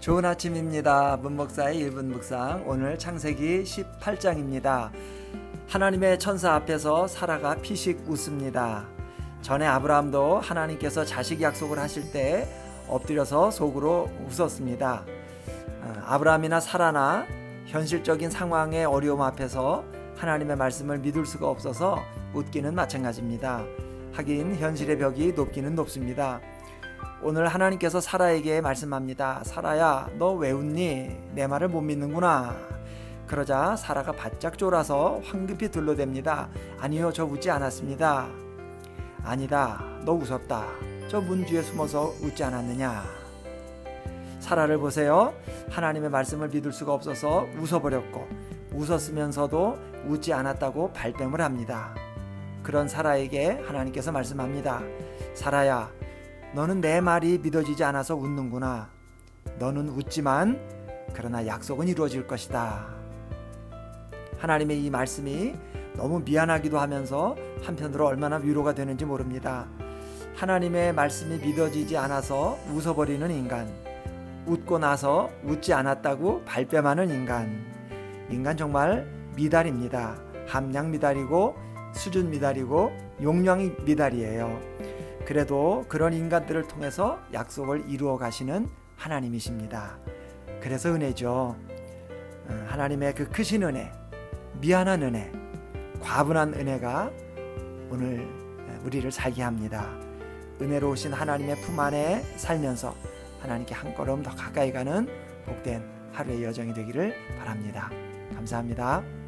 좋은 아침입니다. 문목사의 1분 묵상 오늘 창세기 18장입니다. 하나님의 천사 앞에서 사라가 피식 웃습니다. 전에 아브라함도 하나님께서 자식 약속을 하실 때 엎드려서 속으로 웃었습니다. 어, 아브라함이나 사라나 현실적인 상황의 어려움 앞에서 하나님의 말씀을 믿을 수가 없어서 웃기는 마찬가지입니다. 하긴 현실의 벽이 높기는 높습니다. 오늘 하나님께서 사라에게 말씀합니다. 사라야, 너 왜 웃니? 내 말을 못 믿는구나. 그러자 사라가 바짝 쫄아서 황급히 둘러댑니다. 아니요, 저 웃지 않았습니다. 아니다, 너 웃었다. 저 문 뒤에 숨어서 웃지 않았느냐? 사라를 보세요. 하나님의 말씀을 믿을 수가 없어서 웃어버렸고, 웃었으면서도 웃지 않았다고 발뺌을 합니다. 그런 사라에게 하나님께서 말씀합니다. 사라야, 너는 내 말이 믿어지지 않아서 웃는구나. 너는 웃지만 그러나 약속은 이루어질 것이다. 하나님의 이 말씀이 너무 미안하기도 하면서 한편으로 얼마나 위로가 되는지 모릅니다. 하나님의 말씀이 믿어지지 않아서 웃어버리는 인간, 웃고 나서 웃지 않았다고 발뺌하는 인간, 인간 정말 미달입니다. 함량 미달이고 수준 미달이고 용량이 미달이에요. 그래도 그런 인간들을 통해서 약속을 이루어 가시는 하나님이십니다. 그래서 은혜죠. 어, 하나님의 그 크신 은혜, 미안한 은혜, 과분한 은혜가 오늘 우리를 살게 합니다. 은혜로우신 하나님의 품 안에 살면서 하나님께 한 걸음 더 가까이 가는 복된 하루의 여정이 되기를 바랍니다. 감사합니다.